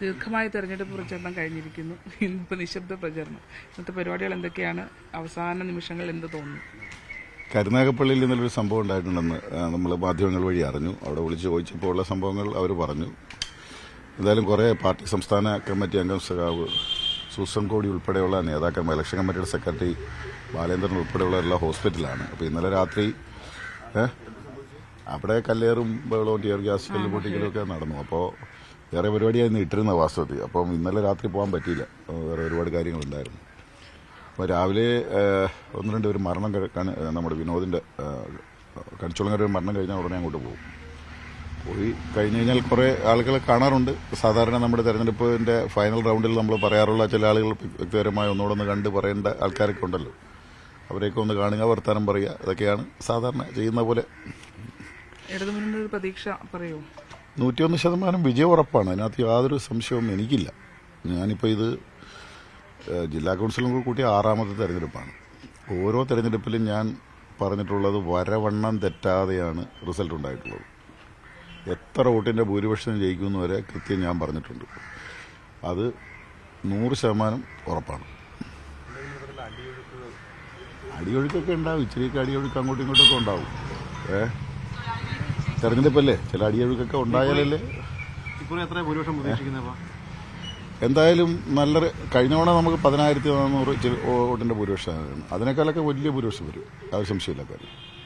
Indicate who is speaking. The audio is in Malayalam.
Speaker 1: ദീർഘമായ തെരഞ്ഞെടുപ്പ് പ്രചരണം കഴിഞ്ഞിരിക്കുന്നു. ഇന്നിപ്പോൾ നിശബ്ദ പ്രചരണം. ഇന്നത്തെ പരിപാടികൾ എന്തൊക്കെയാണ്? അവസാന നിമിഷങ്ങൾ എന്ത് തോന്നുന്നു?
Speaker 2: കരുനാഗപ്പള്ളിയിൽ ഇന്നലൊരു സംഭവം ഉണ്ടായിട്ടുണ്ടെന്ന് നമ്മൾ മാധ്യമങ്ങൾ വഴി അറിഞ്ഞു. അവിടെ വിളിച്ച് ചോദിച്ചപ്പോൾ ഉള്ള സംഭവങ്ങൾ അവർ പറഞ്ഞു. എന്തായാലും കുറേ പാർട്ടി സംസ്ഥാന കമ്മിറ്റി അംഗം സഖാവ് സൂസൻ കോടി ഉൾപ്പെടെയുള്ള നേതാക്കന്മാർ ഇലക്ഷൻ കമ്മിറ്റിയുടെ സെക്രട്ടറി ബാലേന്ദ്രൻ ഉൾപ്പെടെയുള്ള എല്ലാ ഹോസ്പിറ്റലാണ്. അപ്പോൾ ഇന്നലെ രാത്രി അവിടെ കല്ലേറും ബഹളവും ടിയർ ഗ്യാസ് കല്ല് പൊട്ടിക്കലും ഒക്കെ നടന്നു. അപ്പോൾ വേറെ പരിപാടിയായിരുന്നു ഇട്ടിരുന്ന വാസ്തവത്തിൽ. അപ്പം ഇന്നലെ രാത്രി പോകാൻ പറ്റിയില്ല. വേറെ ഒരുപാട് കാര്യങ്ങളുണ്ടായിരുന്നു. അപ്പോൾ രാവിലെ ഒന്ന് രണ്ട് പേര് മരണം കഴിക്കാൻ നമ്മുടെ വിനോദിന്റെ കണിച്ചുളങ്ങര ഒരു മരണം കഴിഞ്ഞാൽ ഉടനെ അങ്ങോട്ട് പോകും. പോയി കഴിഞ്ഞ് കഴിഞ്ഞാൽ കുറേ ആളുകളെ കാണാറുണ്ട്. സാധാരണ നമ്മുടെ തെരഞ്ഞെടുപ്പിന്റെ ഫൈനൽ റൗണ്ടിൽ നമ്മൾ പറയാറുള്ള ചില ആളുകൾ വ്യക്തിപരമായി ഒന്നുകൂടെ ഒന്ന് കണ്ട് പറയേണ്ട ആൾക്കാരൊക്കെ ഉണ്ടല്ലോ. അവരെയൊക്കെ ഒന്ന് കാണുക വർത്തമാനം പറയുക ഇതൊക്കെയാണ് സാധാരണ ചെയ്യുന്ന പോലെ.
Speaker 1: പ്രതീക്ഷ പറയൂ
Speaker 2: നൂറ്റിയൊന്ന് ശതമാനം വിജയം ഉറപ്പാണ്. അതിനകത്ത് യാതൊരു സംശയവും എനിക്കില്ല. ഞാനിപ്പോൾ ഇത് ജില്ലാ കൗൺസിലും കൂടി ആറാമത്തെ തെരഞ്ഞെടുപ്പാണ്. ഓരോ തെരഞ്ഞെടുപ്പിലും ഞാൻ പറഞ്ഞിട്ടുള്ളത് വരവണ്ണം തെറ്റാതെയാണ് റിസൾട്ട് ഉണ്ടായിട്ടുള്ളത്. എത്ര വോട്ടിന്റെ ഭൂരിപക്ഷം ജയിക്കുമെന്ന് വരെ കൃത്യം ഞാൻ പറഞ്ഞിട്ടുണ്ട്. അത് നൂറ് ശതമാനം ഉറപ്പാണ്. അടിയൊഴുക്കൊക്കെ ഉണ്ടാവും. ഇച്ചിരിയൊക്കെ അടിയൊഴുക്ക് അങ്ങോട്ടും ഇങ്ങോട്ടൊക്കെ ഉണ്ടാവും. ഏ? തെരഞ്ഞെടുപ്പല്ലേ? ചില അടിയൊഴുക്കൊക്കെ ഉണ്ടായാലല്ലേ?
Speaker 3: ഇപ്പോൾ എത്ര ഭൂരിപക്ഷം പ്രതീക്ഷിക്കുന്നത്
Speaker 2: എന്തായാലും നല്ല കഴിഞ്ഞ തവണ നമുക്ക് പതിനായിരത്തി നാനൂറ് വോട്ടിന്റെ ഭൂരിപക്ഷമാണ് അതിനേക്കാളൊക്കെ വലിയ ഭൂരിപക്ഷം വരും. അത് സംശയമില്ല കാര്യം.